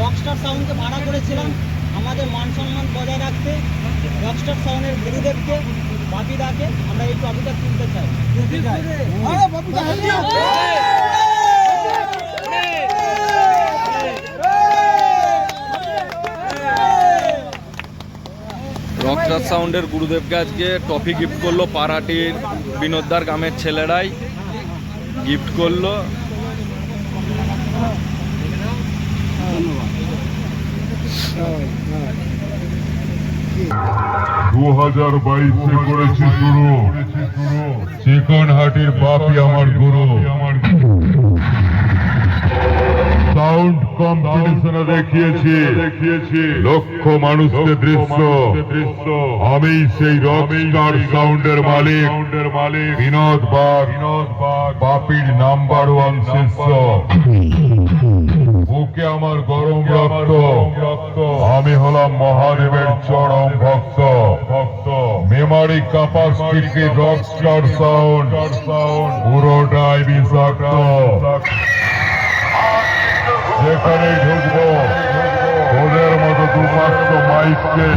Rockstar সাউন্ডকে ভাড়া করেছিলাম। আমাদের মান সম্মান বজায় রাখতে রকস্টার সাউন্ডের গুরুদেবকে বাপিদাকে আমরা এই ট্রফিটা তুলতে চাই। তুলতে চাই। রকস্টার সাউন্ডের গুরুদেবকে আজকে ট্রফি গিফট করল পাড়াটির বিনোদদার গ্রামের ছেলেরাই। গিফট করল। হাটির বাপি আমার গুরু। সাউন্ড কম্পিটিশনে দেখিয়েছি। দেখিয়েছি লক্ষ মানুষকে দৃশ্য। দৃশ্য আমি সেই রক সাউন্ডের মালিক। মালিক বিনোদ বাগ। বিনোদ বাগ বাপির নাম্বার ওয়ান শিষ্য। মহাদেবের চরম ভক্ত। ভক্ত memory capacity rock star sound পুরোটাই বিষাক্ত। যেখানে ঢুকবো, ওদের মতো দু পাঁচশো মাইককে